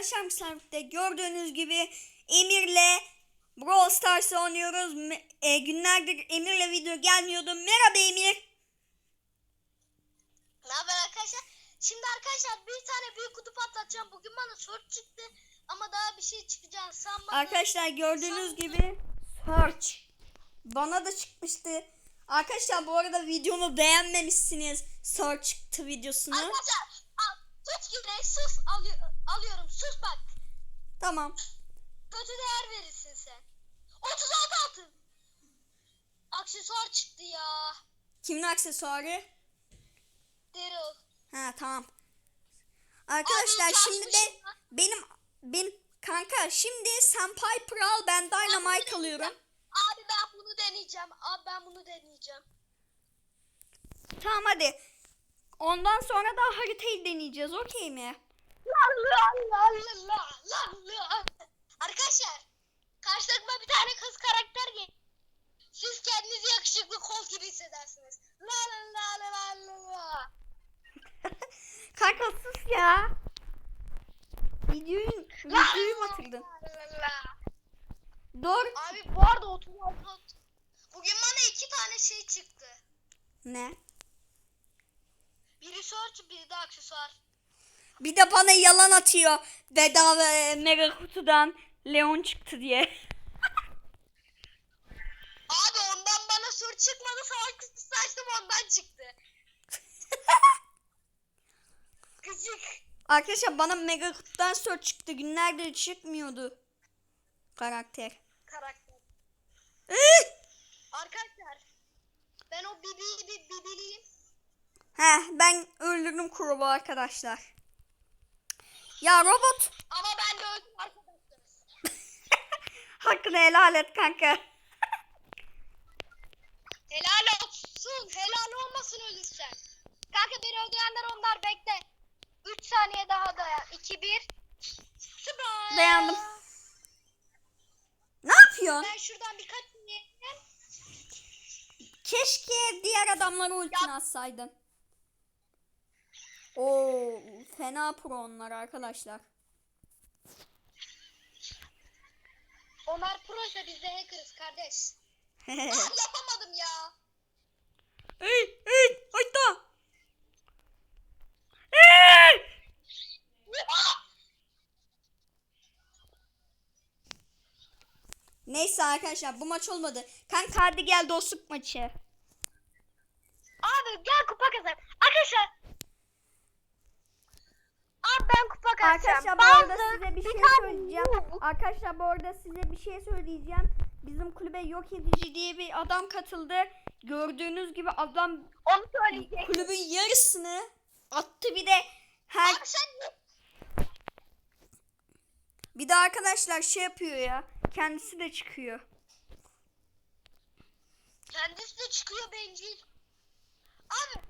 arkadaşlar misafirlikte gördüğünüz gibi Emir'le Brawl Stars oynuyoruz. E, günlerdir Emir'le video gelmiyordu. Merhaba Emir. Ne haber arkadaşlar? Şimdi arkadaşlar bir tane büyük kutu patlatacağım. Bugün bana soru çıktı ama daha bir şey çıkacağını sanmadım. Arkadaşlar gördüğünüz gibi search. Bana da çıkmıştı. Arkadaşlar bu arada videomu beğenmemişsiniz. Search çıktı videosunu. Arkadaşlar tut gibi sus alıyor, alıyorum. Sus bak. Tamam. Kötü değer verirsin sen. 36 altın. Aksesuar çıktı ya. Kimin aksesuarı? Daryl. Ha tamam. Arkadaşlar Abi, şimdi de benim benim kanka şimdi sen Piper al ben Dynamite alıyorum. Abi ben bunu deneyeceğim. Abi ben bunu deneyeceğim. Tamam hadi. Ondan sonra da haritayı deneyeceğiz okey mi? La la la la la la la. Arkadaşlar karşı takıma bir tane kız karakter gel. Siz kendinizi yakışıklı kol gibi hissedersiniz. La la la la la la. Kanka sus ya. Videoyu, videoyu batırdın. Dur. Abi bu arada 36 Bugün bana iki tane şey çıktı. Ne? Biri search biri de aksesuar. Bir de bana yalan atıyor. Bedava e, mega kutudan Leon çıktı diye. Abi ondan bana soru çıkmadı savaş kutusu açtım ondan çıktı. Gıcık. Arkadaşlar bana mega kutudan sonra çıktı. Günlerdir çıkmıyordu. Karakter. Karakter. Arkadaşlar ben o bibi bibiliyim. Heh ben öldürdüm kurubu arkadaşlar. Ya robot Ama ben de öldüm arkadaşlar. hakkını helal et kanka. Helal olsun. Helal olmasın ölürsen. Kanka beni öldürenler onlar bekle. 3 saniye daha dayan. 2 1 Süper. Dayandım. Ne yapıyorsun? Ben şuradan birkaç. Keşke diğer adamlara ultini atsaydın. Oo, fena pro onlar arkadaşlar. Onlar pro ise biz de hackerız kardeş. Ah, yapamadım ya. Ey, ey, hayda. Ey! Neyse arkadaşlar bu maç olmadı. Kanka hadi gel dostluk maçı. Abi gel kupa kazan. Arkadaşlar. Abi kazacağım. Arkadaşlar bu arada size bir şey söyleyeceğim. Arkadaşlar bu arada size bir şey söyleyeceğim. Bizim kulübe yok edici diye bir adam katıldı. Gördüğünüz gibi adam Onu söyleyecek. kulübün yarısını attı bir de her Abi sen bir de arkadaşlar şey yapıyor ya. Kendisi de çıkıyor. Kendisi de çıkıyor bencil. Abi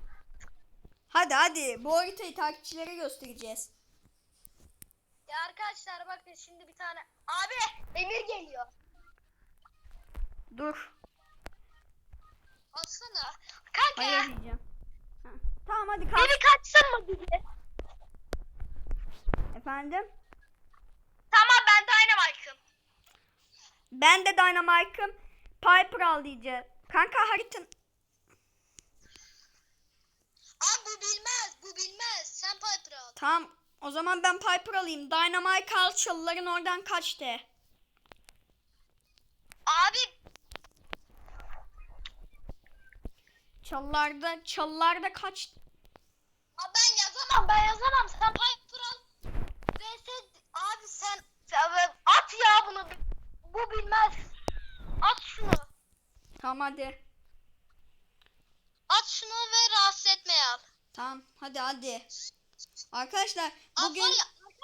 Hadi hadi bu haritayı takipçilere göstereceğiz. Arkadaşlar bakın şimdi bir tane. Abi Emir geliyor. Dur. Alsana. Kanka. Hayır diyeceğim. Ha, Tamam hadi kalk. Beni kaçsın mı bizi? Efendim? Tamam ben Dynamite'ım. Ben de Dynamite'ım. Piper al diyeceğim. Kanka haritanın Abi bu bilmez bu bilmez. Sen Piper al. Tamam. O zaman ben Piper alayım. Dynamite al çalıların oradan kaç de. Abi Çalılarda, çalılarda kaç. Abi ben yazamam ben yazamam. Sen Piper al. VS abi sen, sen at ya bunu. Bu bilmez. At şunu. Tamam hadi. At şunu ve rahatsız etmeye al. Tamam hadi hadi. Arkadaşlar bugün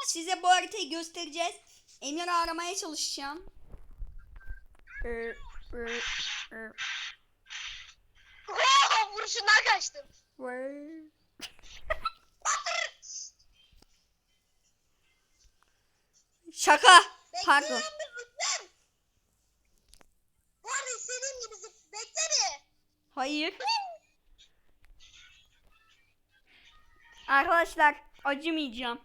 size bu haritayı göstereceğiz. Emir'i aramaya çalışacağım. Vuruşundan kaçtım. Şaka. Pardon. Bu arada istediğim gibi. Hayır. Arkadaşlar acımayacağım.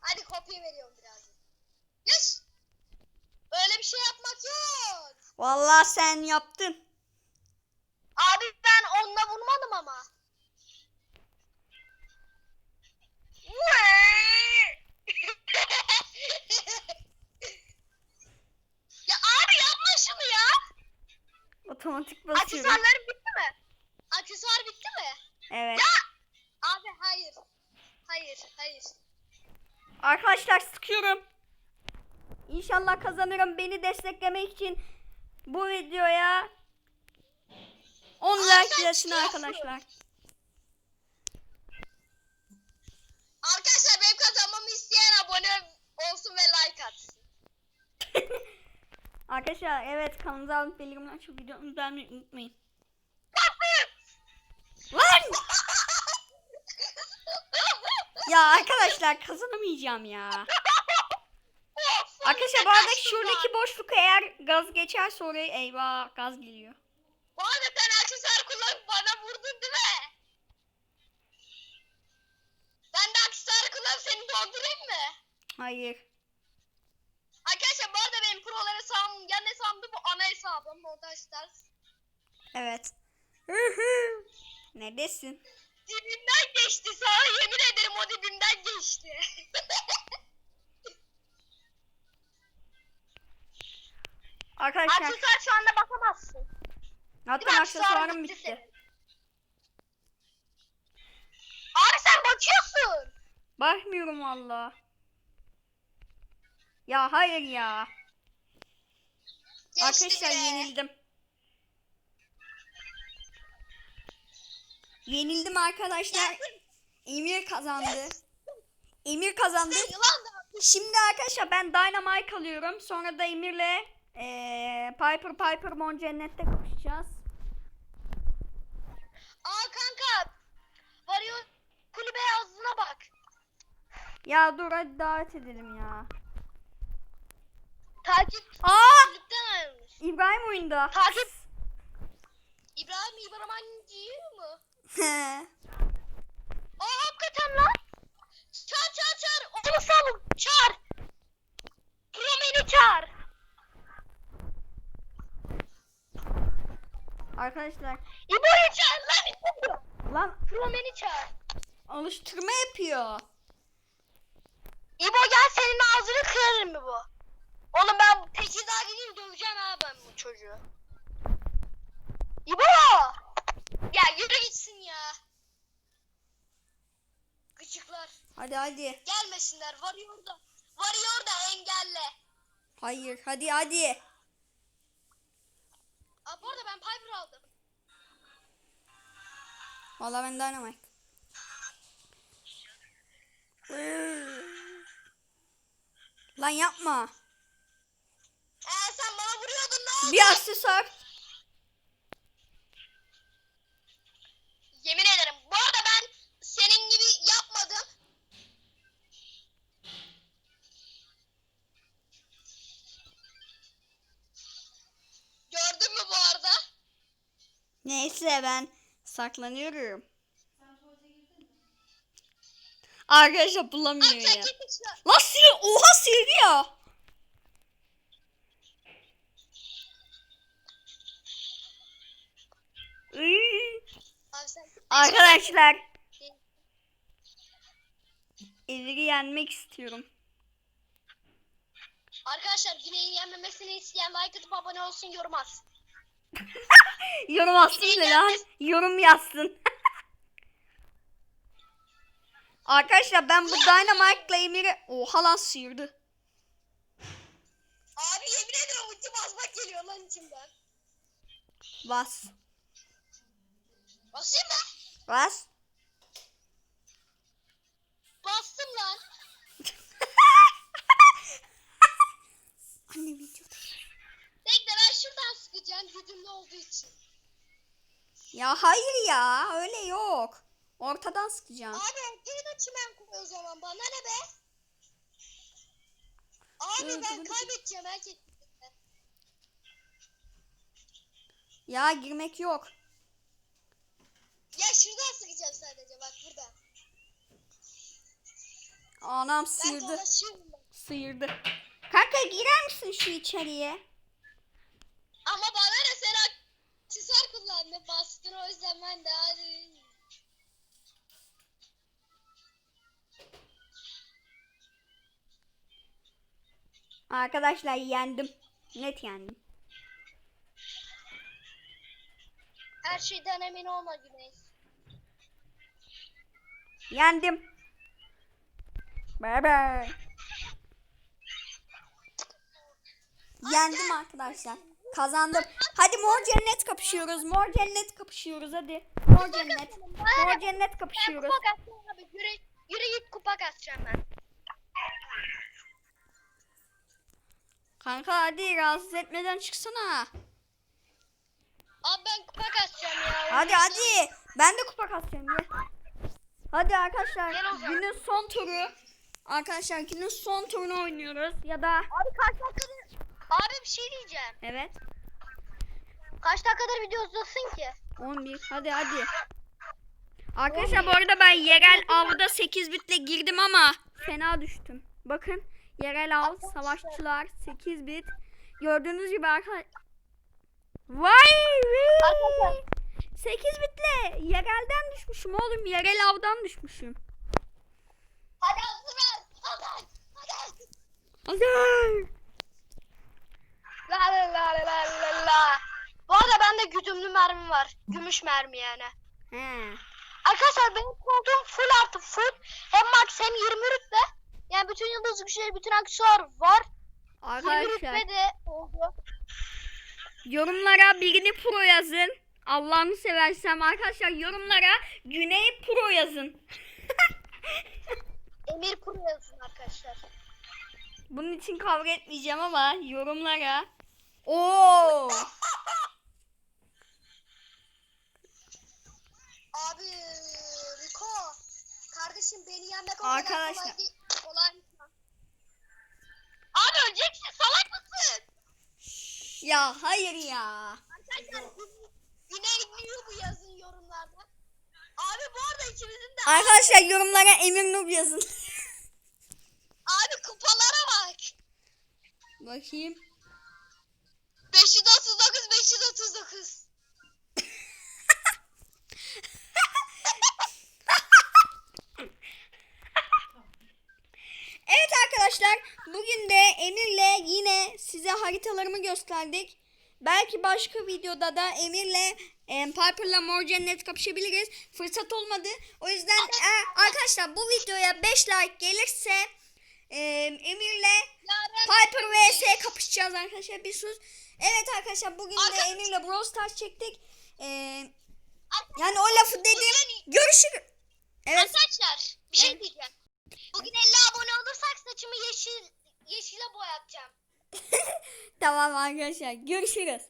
Hadi kopya veriyorum biraz. Yes. Öyle bir şey yapmak yok. Vallahi sen yaptın. Abi ben onunla vurmadım ama. ya abi yapma şunu ya. Otomatik basıyorum. Aksesuarların bitti mi? Aksesuar bitti mi? Evet. Ya! Abi hayır. Hayır, hayır. Arkadaşlar sıkıyorum. İnşallah kazanırım. Beni desteklemek için bu videoya 10 Aa, like gelsin arkadaşlar. Arkadaşlar benim kazanmamı isteyen abone olsun ve like atsın. Arkadaşlar evet kanalımıza abone bildirimler açıp videomuzu beğenmeyi unutmayın. Lan! Ya arkadaşlar kazanamayacağım ya. Arkadaşlar bu arada şuradaki boşluk eğer gaz geçerse oraya eyvah gaz geliyor. Bu arada sen aksesuar kullanıp bana vurdun değil mi? Ben de aksesuar kullanıp seni doldurayım mı? Hayır. Arkadaşlar bu arada benim prolar hesabım, yan hesabımda bu ana hesabım. Montajlar. Evet. Neredesin? Dibimden geçti sana yemin ederim o dibimden geçti. Arkadaşlar aksesuar şu anda bakamazsın. zaten aksesuarım bitti. senin. Abi sen bakıyorsun. Bakmıyorum valla. Ya hayır ya. Geçti Arkadaşlar bile. yenildim. Yenildim arkadaşlar. Emir kazandı. Emir kazandı. Şimdi arkadaşlar ben Dynamite alıyorum. Sonra da Emir'le eee Piper Piper Mon Cennet'te kapışacağız. Aa kanka. Varıyor kulübe yazdığına bak. Ya dur hadi davet edelim ya. Takip Aa! İbrahim oyunda. Takip. İbrahim İbrahimci mı? Aa hakikaten lan. Çağır çağır çağır. Onu sal. Çağır. Promeni çağır. arkadaşlar İbo'yu çağır lan İbo'yu. lan Promeni çağır. alıştırma yapıyor. İbo gel senin ağzını kırarım mı bu? Oğlum ben Tekirdağ gideyim döveceğim ha ben bu çocuğu. İbo! Ya yürü gitsin ya. Gıcıklar. Hadi hadi. Gelmesinler. Varıyor da. Varıyor da engelle. Hayır hadi hadi. Aa, bu arada ben Piper aldım. Valla ben Dynamite. Lan yapma. Ee sen bana vuruyordun ne oldu? Bir aksesuar. Neyse ben saklanıyorum. Arkadaşlar bulamıyor ya. Lan sil oha sildi ya. Arkadaşlar Evir'i yenmek istiyorum. Arkadaşlar Güney'in yenmemesini isteyen like atıp abone olsun yorum atsın. Yorum atsın ne lan? Yorum yazsın. Arkadaşlar ben bu Dynamite'la Emir'i oha lan sıyırdı. Abi yemin ederim ulti basmak geliyor lan içimden. Bas. Basayım mı? Bas. Bastım lan. Anne videoda. Bekle ben şuradan sıkacağım güdümlü olduğu için. Ya hayır ya öyle yok. Ortadan sıkacağım. Abi da çimen koy o zaman bana ne be? Abi Dur, ben dur, dur. kaybedeceğim herkes. Ya girmek yok. Ya şuradan sıkacağım sadece bak buradan. Anam Ben sıyırdı. dolaşıyorum. Sıyırdı. Kanka girer misin şu içeriye? Ama bana ne sen aksesuar kullandın bastın o yüzden ben de hadi. Arkadaşlar yendim. Net yendim. Her şeyden emin olma Güney. Yendim. Bay bay. Yendim arkadaşlar. Kazandım. Hadi mor cennet kapışıyoruz. Mor cennet kapışıyoruz hadi. Mor cennet. Mor cennet Ben kapışıyoruz. kupa kasacağım abi. Yürü, yürü git kupa kasacağım ben. Kanka hadi rahatsız etmeden çıksana. Abi ben kupa kasacağım ya. Hadi hadi. Ben de kupa kasacağım. Gel. Hadi arkadaşlar günün son turu. Arkadaşlar günün son turunu oynuyoruz. Ya da Abi kaç dakikadır... Abi bir şey diyeceğim. evet Kaç dakikadır video uzasın ki? 11 hadi hadi. Arkadaşlar bu arada ben yerel avda 8 bitle girdim ama fena düştüm. Bakın yerel av savaşçılar 8 bit. Gördüğünüz gibi arkadaşlar. Vay. Arkadaşlar. 8 bitle yerelden düşmüşüm oğlum. Yerel avdan düşmüşüm. Hadi hazır. Hadi. Hadi. Hadi. La la la la la la. Bu arada bende güdümlü mermi var. Gümüş mermi yani. He. Arkadaşlar benim koltuğum full artı full. Hem max hem 20 rütbe. Yani bütün yıldız güçleri, bütün aksesuar var. 20 Arkadaşlar rütbe de oldu. yorumlara birini pro yazın. Allah'ını seversem arkadaşlar yorumlara Güney pro yazın. Emir Pro yazın arkadaşlar. Bunun için kavga etmeyeceğim ama yorumlara. Oo! Abi Riko. Kardeşim beni yenmek o Arkadaşlar. kolay değil. Kolay? Abi öleceksin salak mısın? Ya hayır ya. Arkadaşlar Güney New bu yazın yorumlarda. Abi bu arada ikimizin de Arkadaşlar yorumlara Emir Noob yazın. abi kupalara bak. Bakayım. 539 539. Evet arkadaşlar bugün de Emir'le yine size haritalarımı gösterdik. Belki başka videoda da Emir'le e, Piper'la Mor Cennet kapışabiliriz. Fırsat olmadı. O yüzden e, arkadaşlar bu videoya 5 like gelirse e, Emir'le Piper vs kapışacağız arkadaşlar bir sus. Evet arkadaşlar bugün de Arkadaşlar- Emir'le Brawl Stars çektik. E, Arkadaşlar, yani o lafı dedim. bugün- Görüşürüz. Evet. Arkadaşlar bir şey Evet. diyeceğim. Bugün 50 abone olursak saçımı yeşil yeşile boyatacağım. tamam arkadaşlar görüşürüz.